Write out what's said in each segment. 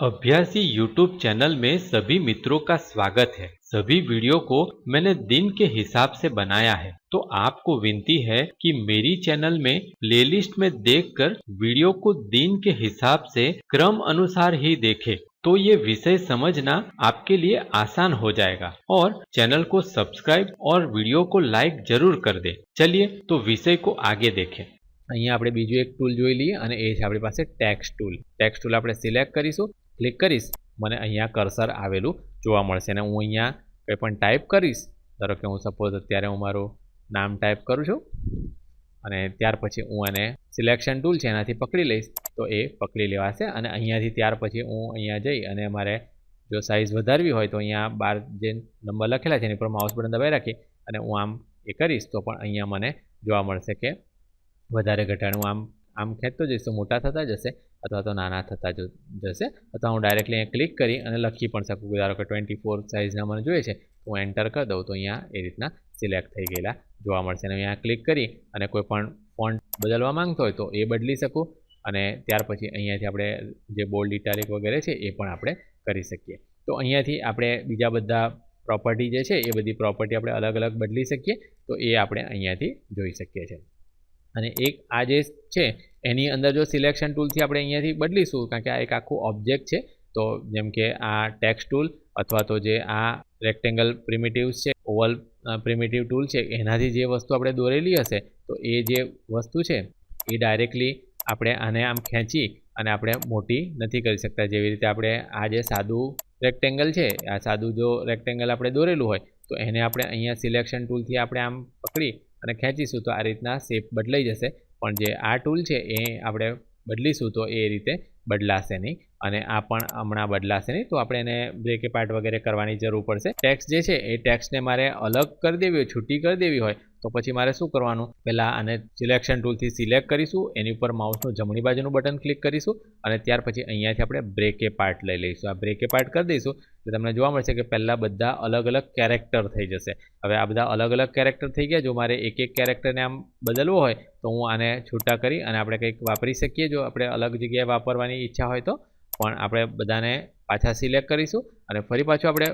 अभ्यासी YouTube channel में सभी मित्रों का स्वागत है सभी वीडियो को मैंने दिन के हिसाब से बनाया है तो आपको विनती है कि मेरी चैनल में प्लेलिस्ट में देखकर वीडियो को दिन के हिसाब से क्रम अनुसार ही देखें तो ये विषय समझना आपके लिए आसान हो जाएगा और चैनल को सब्सक्राइब और वीडियो को लाइक जरूर कर दे चलिए तो विषय को आगे देखें અહીંયા આપણે બીજું એક ટૂલ જોઈ લઈએ અને એ છે આપણી પાસે ટેક્સ ટૂલ ટેક્સ ટૂલ આપણે સિલેક્ટ કરીશું ક્લિક કરીશ. મને અહીંયા કર્સર આવેલું જોવા મળશે અને હું અહીંયા કંઈ પણ ટાઈપ કરીશ. ધારો કે હું સપોઝ અત્યારે હું મારું નામ ટાઈપ કરું છું અને ત્યાર પછી હું એને સિલેક્શન ટૂલ છે એનાથી પકડી લઈશ. તો એ પકડી લેવાશે અને અહીંયાથી ત્યાર પછી હું અહીંયા જઈ અને મારે જો સાઇઝ વધારવી હોય તો અહીંયા બાર જે નંબર લખેલા છે એની પર માઉસ બટન દબાઈ રાખી અને હું આમ એ કરીશ તો પણ અહીંયા મને જોવા મળશે કે વધારે ઘટાડું આમ આમ ખેંચતો જઈશું મોટા થતા જશે અથવા તો નાના થતા જશે અથવા હું ડાયરેક્ટલી અહીંયા ક્લિક કરી અને લખી પણ શકું ધારો કે ટ્વેન્ટી ફોર સાઇઝના મને જોઈએ છે, તો હું એન્ટર કરી દઉં તો અહીંયા એ રીતના સિલેક્ટ થઈ ગયેલા જોવા મળશે. અને અહીંયા ક્લિક કરી અને કોઈ પણ ફોન્ટ બદલવા માંગતો હોય તો એ બદલી શકું અને ત્યાર પછી અહીંયાથી આપણે જે બોલ્ડ ઇટાલિક વગેરે છે એ પણ આપણે કરી શકીએ. તો અહીંયાથી આપણે બીજા બધા પ્રોપર્ટી જે છે એ બધી પ્રોપર્ટી આપણે અલગ અલગ બદલી શકીએ તો એ આપણે અહીંયાથી જોઈ શકીએ છીએ. અને એક આ જે છે એની અંદર જો સિલેક્શન ટૂલથી આપણે અહીંયાથી બદલીશું, કારણ કે આ એક આખું ઓબ્જેક્ટ છે, તો જેમ કે આ ટેક્સ ટૂલ અથવા તો જે આ રેક્ટેંગલ પ્રિમિટિવ્સ છે ઓવલ પ્રિમિટિવ ટૂલ છે, એનાથી જે વસ્તુ આપણે દોરેલી હશે, તો એ જે વસ્તુ છે, એ ડાયરેક્ટલી આપણે આને આમ ખેંચી અને આપણે મોટી નથી કરી શકતા. જેવી રીતે આપણે આ જે સાદું રેક્ટેંગલ છે, આ સાદું જો રેક્ટેંગલ આપણે દોરેલું હોય, તો એને આપણે અહીંયા સિલેક્શન ટૂલથી આપણે આમ પકડી અને ખેંચીશું, તો આ રીતના શેપ બદલાઈ જશે. પણ જે આ ટૂલ છે એ આપણે બદલીશું તો એ રીતે બદલાશે નહીં. અને આ પણ હમણાં બદલાશે નહીં. તો આપણે એને બ્રેકે પાર્ટ વગેરે કરવાની જરૂર પડશે. ટેક્સ જે છે એ ટેક્સને મારે અલગ કરી દેવી હોય, છૂટી કરી દેવી હોય તો પછી મારે શું કરવાનું? પહેલાં આને સિલેક્શન ટૂલથી સિલેક્ટ કરીશું, એની ઉપર માઉસનું જમણી બાજુનું બટન ક્લિક કરીશું અને ત્યાર પછી અહીંયાથી આપણે બ્રેકે પાર્ટ લઈ લઈશું. આ બ્રેકે પાર્ટ કરી દઈશું તો તમને જોવા મળશે કે પહેલાં બધા અલગ અલગ કેરેક્ટર થઈ જશે. હવે આ બધા અલગ અલગ કેરેક્ટર થઈ ગયા. જો મારે એક એક કેરેક્ટરને આમ બદલવો હોય તો હું આને છૂટા કરી અને આપણે કંઈક વાપરી શકીએ. જો આપણે અલગ જગ્યાએ વાપરવાની ઈચ્છા હોય તો પણ આપણે બધાને પાછા સિલેક્ટ કરીશું અને ફરી પાછું આપણે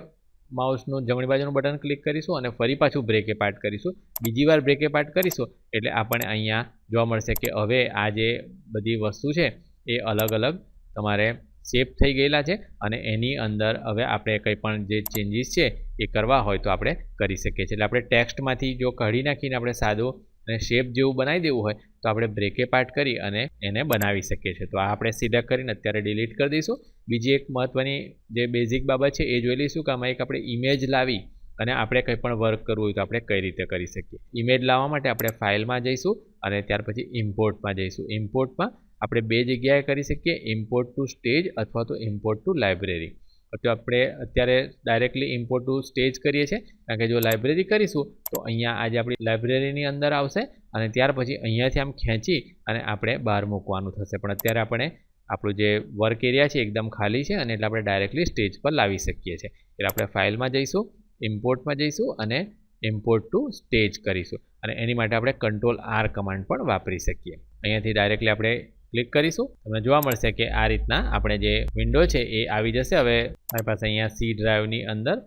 માઉસનું જમણી બાજુનું બટન ક્લિક કરીશું અને ફરી પાછું બ્રેકે પાર્ટ કરીશું. બીજી વાર બ્રેકે પાર્ટ કરીશું એટલે આપણને અહીંયા જોવા મળશે કે હવે આ જે બધી વસ્તુ છે એ અલગ અલગ તમારે સેફ થઈ ગયેલા છે અને એની અંદર હવે આપણે કંઈ પણ જે ચેન્જીસ છે એ કરવા હોય તો આપણે કરી શકીએ છીએ. એટલે આપણે ટેક્સ્ટમાંથી જો કાઢી નાખીને આપણે સાદું અને શેપ જેવું બનાવી દેવું હોય, તો આપણે બ્રેકે પાર્ટ કરી અને એને બનાવી શકીએ છીએ. તો આ આપણે સિલેક્ટ કરીને અત્યારે ડિલીટ કરી દઈશું. બીજી એક મહત્ત્વની જે બેઝિક બાબત છે, એ જોઈ લઈશું કે આમાં એક આપણે ઇમેજ લાવી અને આપણે કંઈ પણ વર્ક કરવું હોય તો આપણે કઈ રીતે કરી શકીએ. ઇમેજ લાવવા માટે આપણે ફાઇલમાં જઈશું અને ત્યાર પછી ઇમ્પોર્ટમાં જઈશું. ઇમ્પોર્ટમાં આપણે બે જગ્યાએ કરી શકીએ ઇમ્પોર્ટ ટુ સ્ટેજ અથવા તો ઇમ્પોર્ટ ટુ લાઇબ્રેરી તો આપણે અત્યારે ડાયરેક્ટલી ઇમ્પોર્ટ ટુ સ્ટેજ કરીએ છીએ. કારણ કે જો લાઇબ્રેરી કરીશું, તો અહીંયા આજે આપણી લાઇબ્રેરીની અંદર આવશે અને ત્યાર પછી અહીંયાથી આમ ખેંચી અને આપણે બહાર મૂકવાનું થશે. પણ અત્યારે આપણે આપણું જે વર્ક એરિયા છે એકદમ ખાલી છે અને એટલે આપણે ડાયરેક્ટલી સ્ટેજ પર લાવી શકીએ છીએ. એટલે આપણે ફાઇલમાં જઈશું ઇમ્પોર્ટમાં જઈશું અને ઇમ્પોર્ટ ટુ સ્ટેજ કરીશું. અને એની માટે આપણે કંટ્રોલ આર કમાન્ડ પણ વાપરી શકીએ. અહીંયાથી ડાયરેક્ટલી આપણે ક્લિક કરીશું. તમને જોવા મળશે કે આ રીતના આપણે જે વિન્ડો છે એ આવી જશે. હવે મારી પાસે અહીંયા સી ડ્રાઈવની અંદર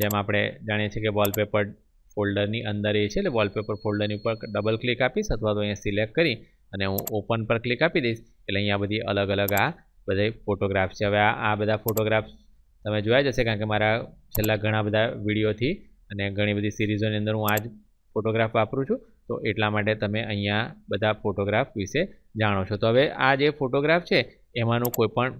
જેમ આપણે જાણીએ છીએ કે વોલપેપર ફોલ્ડરની અંદર એ છે, એટલે વોલપેપર ફોલ્ડરની ઉપર ડબલ ક્લિક આપીશ અથવા તો અહીંયા સિલેક્ટ કરી અને હું ઓપન પર ક્લિક આપી દઈશ. એટલે અહીંયા બધી અલગ અલગ આ બધા ફોટોગ્રાફ છે. હવે આ બધા ફોટોગ્રાફ તમે જોયા જશે કારણ કે મારા છેલ્લા ઘણા બધા વિડીયોથી અને ઘણી બધી સિરીઝોની અંદર હું આ જ ફોટોગ્રાફ વાપરું છું. તો એટલા માટે તમે અહીંયા બધા ફોટોગ્રાફ વિશે જાણો છો. તો હવે આ જે ફોટોગ્રાફ છે, એમાંનું કોઈ પણ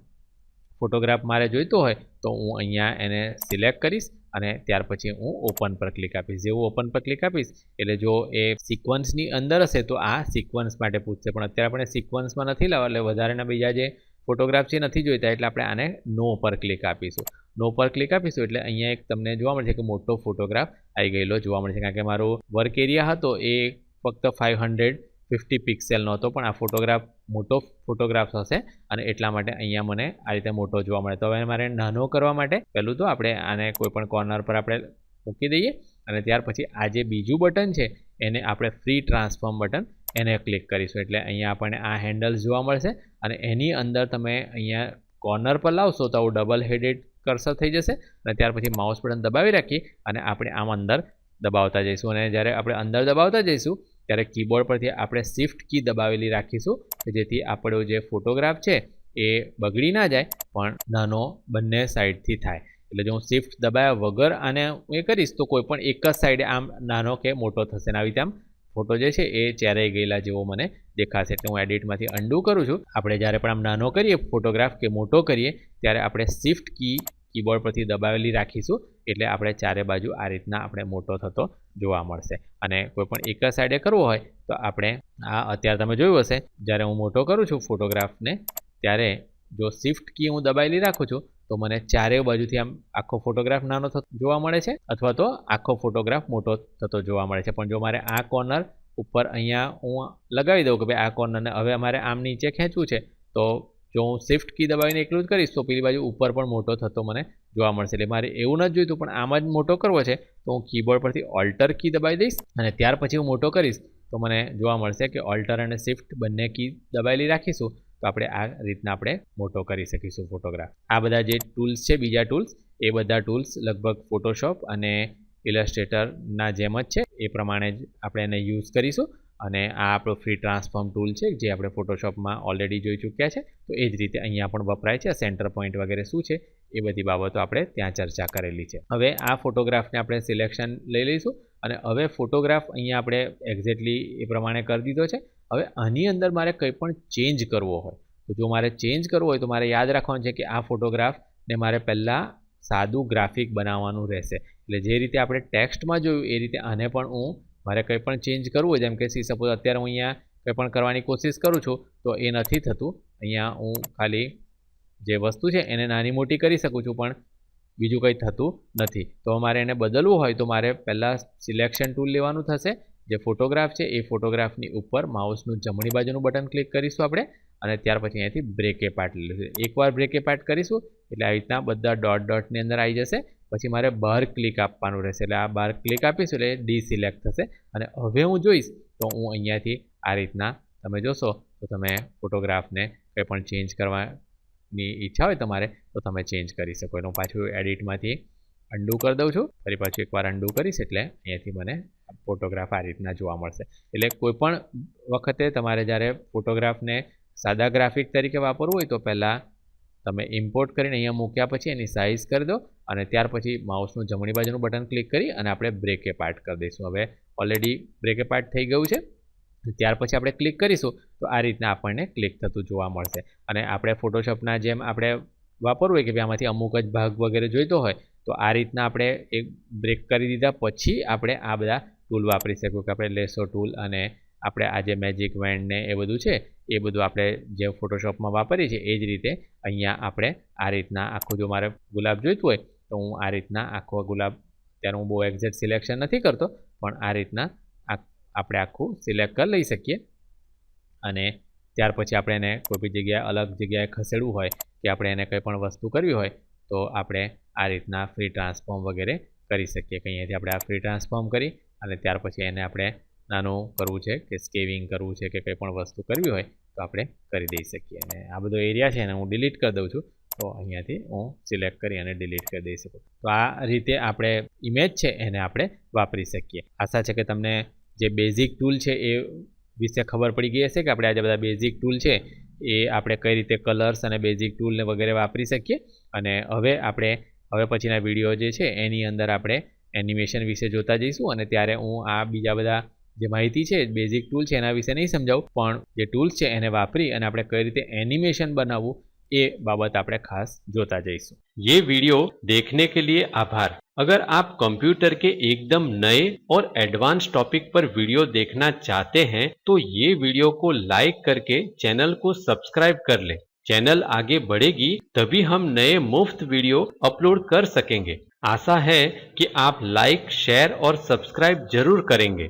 ફોટોગ્રાફ મારે જોઈતો હોય, તો હું અહીંયા એને સિલેક્ટ કરીશ અને ત્યાર પછી હું ઓપન પર ક્લિક આપીશ. જેવું ઓપન પર ક્લિક આપીશ, એટલે જો એ સિક્વન્સની અંદર હશે, તો આ સિક્વન્સ માટે પૂછશે. પણ અત્યારે આપણે સિક્વન્સમાં નથી લાવવા, એટલે વધારેના બીજા જે ફોટોગ્રાફ છે નથી જોઈતા, એટલે આપણે આને નો પર ક્લિક આપીશું. નો પર ક્લિક આપીશું, એટલે અહીંયા એક તમને જોવા મળશે કે મોટો ફોટોગ્રાફ આવી ગયેલો જોવા મળશે. કારણ કે મારો વર્ક એરિયા હતો એ ફક્ત ફાઇવ હંડ્રેડ ફિફ્ટી પિક્સેલનો હતો, પણ આ ફોટોગ્રાફ મોટો ફોટોગ્રાફ હશે અને એટલા માટે અહીંયા મને આ રીતે મોટો જોવા મળે. તો હવે મારે નાનો કરવા માટે પહેલું તો આપણે આને કોઈ પણ કોર્નર પર આપણે મૂકી દઈએ અને ત્યાર પછી આ જે બીજું બટન છે, એને આપણે ફ્રી ટ્રાન્સફોર્મ બટન એને ક્લિક કરીશું. એટલે અહીંયા આપણને આ હેન્ડલ્સ જોવા મળશે અને એની અંદર તમે અહીંયા કોર્નર પર લાવશો તો આવું ડબલ હેડેડ કર્સર થઈ જશે અને ત્યાર પછી માઉસ બટન દબાવી રાખી અને આપણે આમ અંદર દબાવતા જઈશું. અને જ્યારે આપણે અંદર દબાવતા જઈશું ત્યારે કીબોર્ડ પરથી આપણે શિફ્ટ કી દબાવેલી રાખીશું જેથી આપણો જે ફોટોગ્રાફ છે એ બગડી ના જાય, પણ નાનો બંને સાઈડથી થાય. એટલે જો હું શિફ્ટ દબાવ્યા વગર આને એ કરીશ, તો કોઈ પણ એક જ સાઈડે આમ નાનો કે મોટો થશે. ને આવી રીતે આમ ફોટો જે છે એ ચેરાઈ ગયેલા જેવો મને દેખાશે. એટલે હું એડિટમાંથી અંડું કરું છું. આપણે જ્યારે પણ આમ નાનો કરીએ ફોટોગ્રાફ કે મોટો કરીએ, ત્યારે આપણે શિફ્ટ કી કીબોર્ડ પરથી દબાવેલી રાખીશું, એટલે આપણે ચારે બાજુ આ રીતના આપણે મોટો થતો જોવા મળશે. અને કોઈપણ એક જ સાઈડે કરવો હોય, તો આપણે આ અત્યારે તમે જોયું હશે, જ્યારે હું મોટો કરું છું ફોટોગ્રાફને, ત્યારે જો શિફ્ટ કી હું દબાવેલી રાખું છું, તો મને ચારેય બાજુથી આમ આખો ફોટોગ્રાફ નાનો થતો જોવા મળે છે, અથવા તો આખો ફોટોગ્રાફ મોટો થતો જોવા મળે છે. પણ જો મારે આ કોર્નર ઉપર અહીંયા હું લગાવી દઉં કે ભાઈ આ કોર્નરને હવે અમારે આમ નીચે ખેંચવું છે, તો જો હું શિફ્ટ કી દબાવીને એકલું જ કરીશ, તો પેલી બાજુ ઉપર પણ મોટો થતો મને જોવા મળશે. એટલે મારે એવું નથી જોઈતું, પણ આમ જ મોટો કરવો છે, તો હું કીબોર્ડ પરથી ઓલ્ટર કી દબાવી દઈશ અને ત્યાર પછી હું મોટો કરીશ, તો મને જોવા મળશે કે ઓલ્ટર અને શિફ્ટ બંને કી દબાયેલી રાખીશું, તો આપણે આ રીતના આપણે મોટો કરી શકીશું ફોટોગ્રાફ આ બધા જે ટૂલ્સ છે, બીજા ટૂલ્સ એ બધા ટૂલ્સ લગભગ ફોટોશોપ અને ઇલસ્ટ્રેટરના જેમ જ છે. એ પ્રમાણે જ આપણે એને યુઝ કરીશું. અને આ આપણો ફ્રી ટ્રાન્સફોર્મ ટૂલ છે, જે આપણે ફોટોશોપમાં ઓલરેડી જોઈ ચૂક્યા છે, તો એ જ રીતે અહીંયા પણ વપરાય છે. સેન્ટર પોઈન્ટ વગેરે શું છે, એ બધી બાબતો આપણે ત્યાં ચર્ચા કરેલી છે. હવે આ ફોટોગ્રાફને આપણે સિલેક્શન લઈ લઈશું. અને હવે ફોટોગ્રાફ અહીંયા આપણે એક્ઝેક્ટલી એ પ્રમાણે કરી દીધો છે. હવે આની અંદર મારે કંઈ પણ ચેન્જ કરવો હોય, તો જો મારે ચેન્જ કરવો હોય તો મારે યાદ રાખવાનું છે કે આ ફોટોગ્રાફને મારે પહેલાં સાદું ગ્રાફિક બનાવવાનું રહેશે. એટલે જે રીતે આપણે ટેક્સ્ટમાં જોયું, એ રીતે આને પણ હું મારે કંઈ પણ ચેન્જ કરવું હોય, જેમ કે સી સપોઝ અત્યારે હું અહીંયા કંઈ પણ કરવાની કોશિશ કરું છું, તો એ નથી થતું. અહીંયા હું ખાલી જે વસ્તુ છે, એને નાની મોટી કરી શકું છું, પણ બીજું કંઈ થતું નથી. તો મારે એને બદલવું હોય, તો મારે પહેલાં સિલેક્શન ટૂલ લેવાનું થશે. જે ફોટોગ્રાફ છે, એ ફોટોગ્રાફની ઉપર માઉસનું જમણી બાજુનું બટન ક્લિક કરીશું આપણે, અને ત્યાર પછી અહીંયાથી બ્રેકે પાર્ટ લઈશું એકવાર બ્રેકે પાર્ટ કરીશું, એટલે આવી રીતના બધા ડોટ ડોટની અંદર આવી જશે. પછી મારે બહાર ક્લિક આપવાનું રહેશે. એટલે આ બહાર ક્લિક આપીશું એટલે ડી સિલેક્ટ થશે. અને હવે હું જોઈશ તો હું અહીંયાથી આ રીતના તમે જોશો તો તમે ફોટોગ્રાફને કંઈ પણ ચેન્જ કરવાની ઈચ્છા હોય તમારે તો તમે ચેન્જ કરી શકો. હું પાછું એડિટમાંથી અંડુ કરી દઉં છું. ફરી પાછું એકવાર અંડુ કરીશ એટલે અહીંયાથી મને ફોટોગ્રાફ આ રીતના જોવા મળશે. એટલે કોઈપણ વખતે તમારે જ્યારે ફોટોગ્રાફને સાદા ગ્રાફિક તરીકે વાપરવું હોય તો પહેલાં તમે ઇમ્પોર્ટ કરીને અહીંયા મૂક્યા પછી એની સાઇઝ કરી દો. અને ત્યાર પછી માઉસનું જમણી બાજુનું બટન ક્લિક કરી અને આપણે બ્રેકે પાર્ટ કરી દઈશું. હવે ઓલરેડી બ્રેકે પાર્ટ થઈ ગયું છે. ત્યાર પછી આપણે ક્લિક કરીશું તો આ રીતના આપણને ક્લિક થતું જોવા મળશે. અને આપણે ફોટોશોપના જેમ આપણે વાપરવું હોય કે ભાઈ આમાંથી અમુક જ ભાગ વગેરે જોઈતો હોય, તો આ રીતના આપણે એક બ્રેક કરી દીધા પછી આપણે આ બધા ટૂલ વાપરી શકું કે આપણે લેસો ટૂલ અને આપણે આ જે મેજિક વેન્ડ ને એ બધું છે, એ બધું આપણે જે ફોટોશોપમાં વાપરીએ છીએ, એ જ રીતે અહીંયા આપણે આ રીતના આખું જો મારે ગુલાબ જોઈતું હોય તો હું આ રીતના આખો ગુલાબ ત્યારે હું બહુ એક્ઝેક્ટ સિલેક્શન નથી કરતો, પણ આ રીતના આપણે આખું સિલેક્ટ કરી લઈ શકીએ. અને ત્યાર પછી આપણે એને કોઈ બી જગ્યાએ અલગ જગ્યાએ ખસેડવું હોય કે આપણે એને કંઈ પણ વસ્તુ કરવી હોય, તો આપણે આ રીતના ફ્રી ટ્રાન્સફોર્મ વગેરે કરી શકીએ. કે અહીંયાથી આપણે આ ફ્રી ટ્રાન્સફોર્મ કરી અને ત્યાર પછી એને આપણે નાનું કરવું છે કે સ્કેવિંગ કરવું છે કે કંઈ પણ વસ્તુ કરવી હોય તો આપણે કરી દઈ શકીએ. અને આ બધો એરિયા છે એને હું ડિલીટ કરી દઉં છું. તો અહીંયાથી હું સિલેક્ટ કરી અને ડિલીટ કરી દઈ શકું. તો આ રીતે આપણે ઇમેજ છે એને આપણે વાપરી શકીએ. આશા છે કે તમને જે બેઝિક ટૂલ છે એ વિશે ખબર પડી ગઈ હશે કે આપણે આજે બધા બેઝિક ટૂલ છે એ આપણે કઈ રીતે કલર્સ અને બેઝિક ટૂલને વગેરે વાપરી શકીએ. અને હવે આપણે, હવે પછીના વીડિયો જે છે એની અંદર આપણે એનિમેશન વિશે જોતા જઈશું અને ત્યારે હું આ બીજા બધા જે માહિતી છે બેઝિક ટૂલ છે એના વિશે નહીં સમજાવું પણ જે ટૂલ્સ છે એને વાપરી અને આપણે કઈ રીતે એનિમેશન બનાવવું એ બાબત આપણે ખાસ જોતા જઈશું ये वीडियो देखने के लिए आभार अगर आप कंप्यूटर के एकदम नए और एडवांस टॉपिक पर वीडियो देखना चाहते हैं तो ये वीडियो को लाइक करके चैनल को सब्सक्राइब कर लें चैनल आगे बढ़ेगी तभी हम नए मुफ्त वीडियो अपलोड कर सकेंगे आशा है कि आप लाइक शेयर और सब्सक्राइब जरूर करेंगे